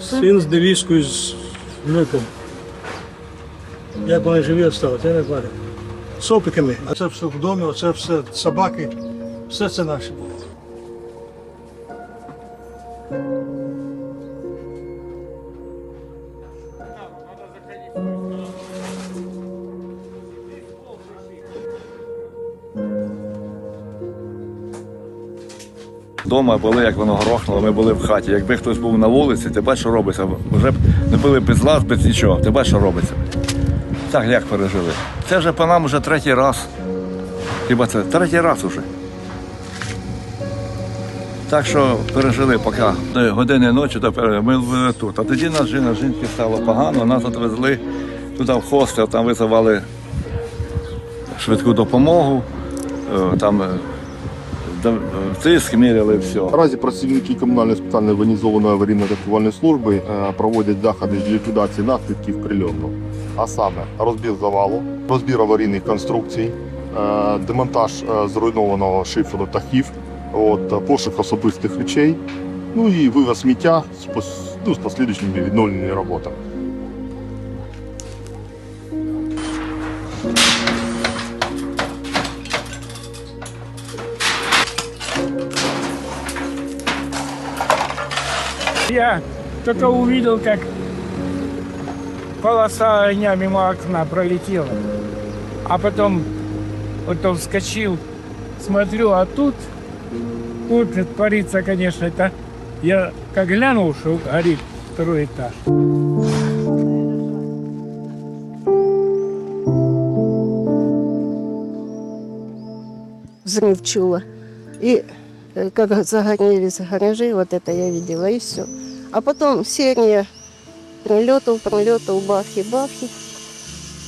Син з невісткою з внуком. Як вони живі осталось, я не знаю. З опіками. А це все в домі, оце все собаки, все це наше було. Дома були, як воно грохнуло, ми були в хаті. Якби хтось був на вулиці, ти бачиш, що робиться. Вже б не були без лаз, без нічого. Ти бачиш, що робиться. Так як пережили. Це вже по нам вже третій раз. Хіба це третій раз уже. Так що пережили поки до години ночі, то ми були тут. А тоді нас жінка, жінки стало погано, нас відвезли туди в хостел, там визивали швидку допомогу, е, там е, тиск міряли, все. Наразі працівники комунальної спеціальної воєнізованої аварійно-рятувальної служби е, проводять заходи з ліквідації наслідків прильоту. А саме розбір завалу, розбір аварійних конструкцій, е, демонтаж е, зруйнованого шиферу дахів, от, е, пошук особистих речей, ну і вивез сміття з, ну, з послідуючими відновленими роботами. Я только увидел, как полоса огня мимо окна пролетела. А потом вот он вскочил, смотрю, а тут, тут творится, конечно, это я как глянул, что горит второй этаж. взрыв чула. И как загорелись гаражи, вот это я видела, и все. А потом серия прилетов, прилетов, бахи, бахи.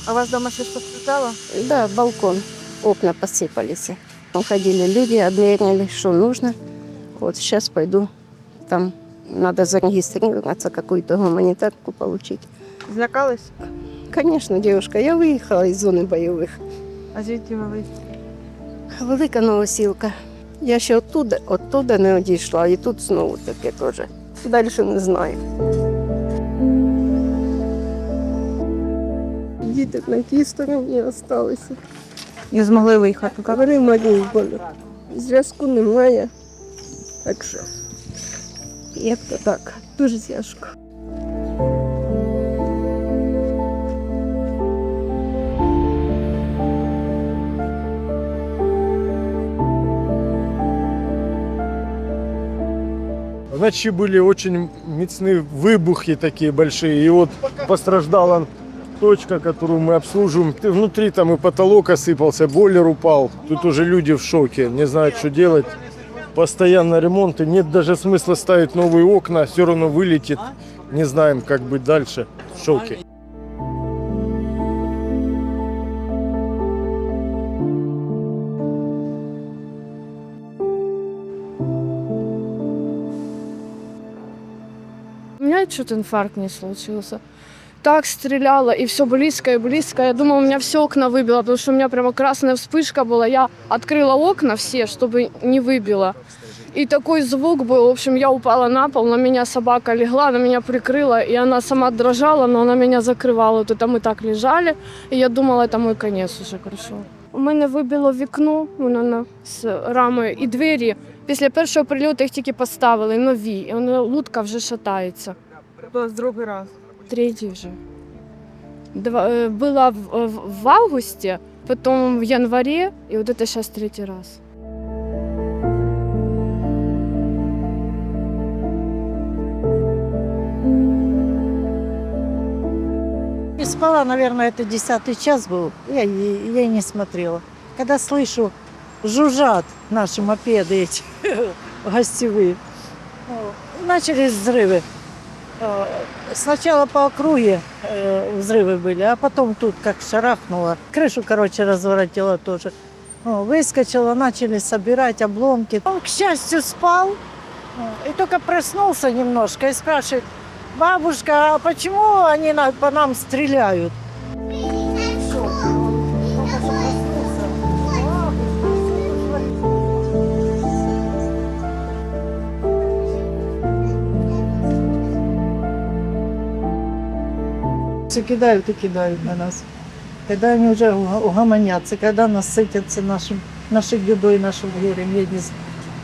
А вас дома щось постраждало? Да, балкон, окна посыпались. Там ходили люди, обмерили, что нужно. Вот сейчас пойду, там надо зарегистрироваться, какую-то гуманитарку получить. Злякались? Конечно, девушка, я выехала из зоны боевых. А звідки ви вийшли? Велика новосілка. Я ще оттуда, оттуда не одійшла, і тут знову таке теж. Далі не знаю. Діти на тій стороні залишилися. Не змогли виїхати. Говори Маріуполю. Зв'язку немає. Так що, як то так, дуже тяжко. Вночі були дуже міцні вибухи такі большие. И вот постраждала точка, которую мы обслуживаем. Ты Внутри там и потолок осыпался, бойлер упал. Тут уже люди в шоке, не знают, что делать. Постоянно ремонт, и нет даже смысла ставить новые окна, все равно вылетит. Не знаем, как быть дальше. В шоке. У меня что-то инфаркт не случился. Так стреляла, и все близко и близко. Я думала, у меня все окна выбило, потому что у меня прямо красная вспышка была. Я открыла окна все, чтобы не выбило. И такой звук был. В общем, я упала на пол, на меня собака легла, она меня прикрыла, и она сама дрожала, но она меня закрывала. Вот это мы так лежали, и я думала, это мой конец уже прийшов. У мене вибило вікно, воно на з рамою, і двері. Після першого прильоту їх тільки поставили нові, і воно лутка вже шатається. Тобто другий раз. Третій вже. Два, е, була в, в, в августі, потім в январі, і от це зараз третій раз. Не спала, наверное, это десятый час был. Я, и- я и не смотрела. Когда слышу, жужжат наши мопеды эти гостевые, ну, начались взрывы. Э, Сначала по округе э, взрывы были, а потом тут как шарахнуло. Крышу, короче, разворотило тоже. О, Выскочила, начали собирать обломки. Он, к счастью, спал э, и только проснулся немножко и спрашивает, бабушка, а почему они на- по нам стреляют? Все кидають і кидають на нас. Когда они уже уга- угомонятся, когда насытятся нашим, нашей бедой, нашим горем, знаю.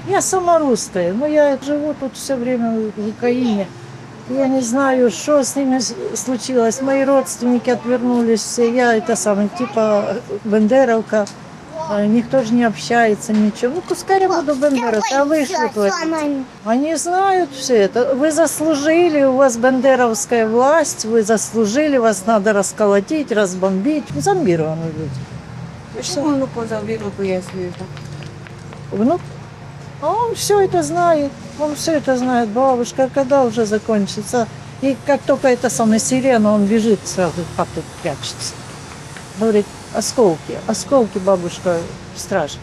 Я сама русская, но я живу тут все время в Украине. Я не знаю, что с ними случилось. Мои родственники отвернулись все. Я это самое, типа бендеровка. А Никто же не общается, ничего. Ну, пускай я буду бендеровка, а вы что творите? Они знают все это. Вы заслужили, у вас бандеровская власть, вы заслужили, вас надо расколотить, разбомбить. Зомбированные люди. Почему внуку завіру пояснюєте? Внук? А он все это знает. Он все это знает. Бабушка, когда уже закончится? И как только это самая сирена, он бежит сразу в хату прячется. Говорит, осколки, осколки, бабушка, страшно.